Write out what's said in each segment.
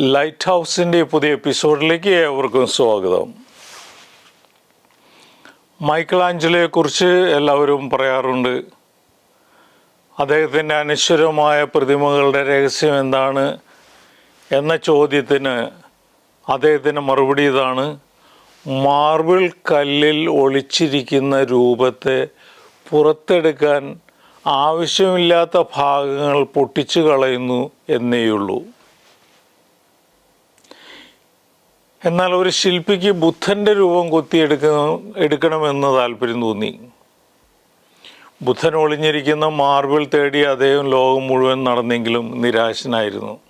Light ഹൗസിന്റെ പുതിയ എപ്പിസോഡിലേക്ക് ഏവർക്കും സ്വാഗതം. മൈക്കിൾ ആഞ്ചലോയെക്കുറിച്ച് എല്ലാവരും പറയാറുണ്ട്. അദ്ദേഹത്തിന്റെ അനശ്വരമായ പ്രതിമകളുടെ രഹസ്യം എന്താണ് എന്ന ചോദ്യത്തിന് അദ്ദേഹത്തിന്റെ മറുപടി ഇതാണ്. മാർബിൾ കല്ലിൽ ഒളിച്ചിരിക്കുന്ന രൂപത്തെ പുറത്തെടുക്കാൻ ആവശ്യമില്ലാത്ത ഭാഗങ്ങൾ പൊട്ടിച്ചു കളയുന്നു എന്നേയുള്ളൂ. എന്നാൽ ഒരു ശില്പിക്ക് ബുദ്ധന്റെ രൂപം കൊത്തിയെടുക്കുന്ന എടുക്കണമെന്ന് താല്പര്യം തോന്നി. ബുദ്ധൻ ഒളിഞ്ഞിരിക്കുന്ന മാർബിൾ തേടി അദ്ദേഹം ലോകം മുഴുവൻ നടന്നെങ്കിലും നിരാശനായിരുന്നു.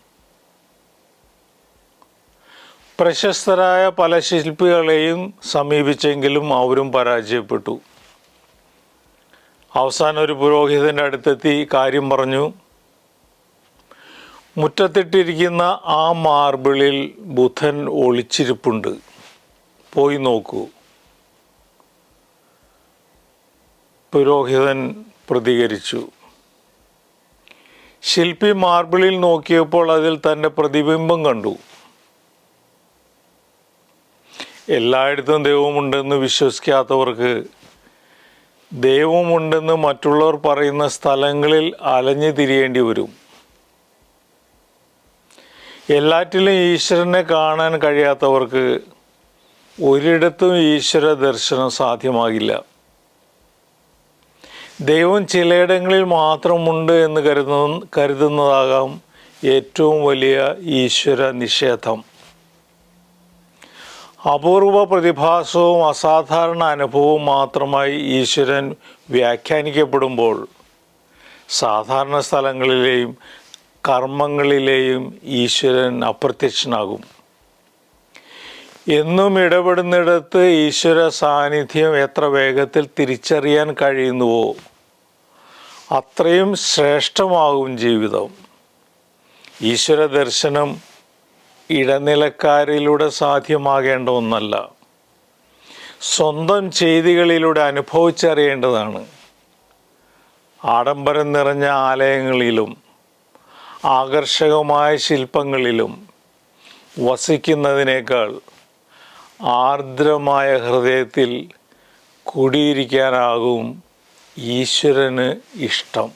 പ്രശസ്തരായ പല ശില്പികളെയും സമീപിച്ചെങ്കിലും അവരും പരാജയപ്പെട്ടു. അവസാനം ഒരു പുരോഹിതന്റെ അടുത്തെത്തി കാര്യം പറഞ്ഞു. മുറ്റത്തിട്ടിരിക്കുന്ന ആ മാർബിളിൽ ബുധൻ ഒളിച്ചിരിപ്പുണ്ട്. പോയി നോക്കൂ. പുരോഹിതൻ പ്രതികരിച്ചു. ശില്പി മാർബിളിൽ നോക്കിയപ്പോൾ അതിൽ തന്റെ പ്രതിബിംബം കണ്ടു. എല്ലായിടത്തും ദൈവമുണ്ടെന്ന് വിശ്വസിക്കാത്തവർക്ക് ദൈവമുണ്ടെന്ന് മറ്റുള്ളവർ പറയുന്ന സ്ഥലങ്ങളിൽ അലഞ്ഞു തിരിയേണ്ടി വരും. എല്ലാറ്റിലും ഈശ്വരനെ കാണാൻ കഴിയാത്തവർക്ക് ഒരിടത്തും ഈശ്വര ദർശനം സാധ്യമാകില്ല. ദൈവം ചിലയിടങ്ങളിൽ മാത്രമുണ്ട് എന്ന് കരുതുന്ന കരുതുന്നതാകാം ഏറ്റവും വലിയ ഈശ്വര നിഷേധം. അപൂർവ പ്രതിഭാസവും അസാധാരണ അനുഭവവും മാത്രമായി ഈശ്വരൻ വ്യാഖ്യാനിക്കപ്പെടുമ്പോൾ സാധാരണ സ്ഥലങ്ങളിലെയും കർമ്മങ്ങളിലെയും ഈശ്വരൻ അപ്രത്യക്ഷനാകും. എന്നും ഇടപെടുന്നിടത്ത് ഈശ്വര സാന്നിധ്യം എത്ര വേഗത്തിൽ തിരിച്ചറിയാൻ കഴിയുന്നുവോ അത്രയും ശ്രേഷ്ഠമാകും ജീവിതം. ഈശ്വര ദർശനം ഇടനിലക്കാരിലൂടെ സാധ്യമാകേണ്ട ഒന്നല്ല. സ്വന്തം ചെയ്തികളിലൂടെ അനുഭവിച്ചറിയേണ്ടതാണ്. ആഡംബരം നിറഞ്ഞ ആലയങ്ങളിലും ആകർഷകമായ ശില്പങ്ങളിലും വസിക്കുന്നതിനേക്കാൾ ആർദ്രമായ ഹൃദയത്തിൽ കുടിയിരിക്കാനാകും ഈശ്വരന് ഇഷ്ടം.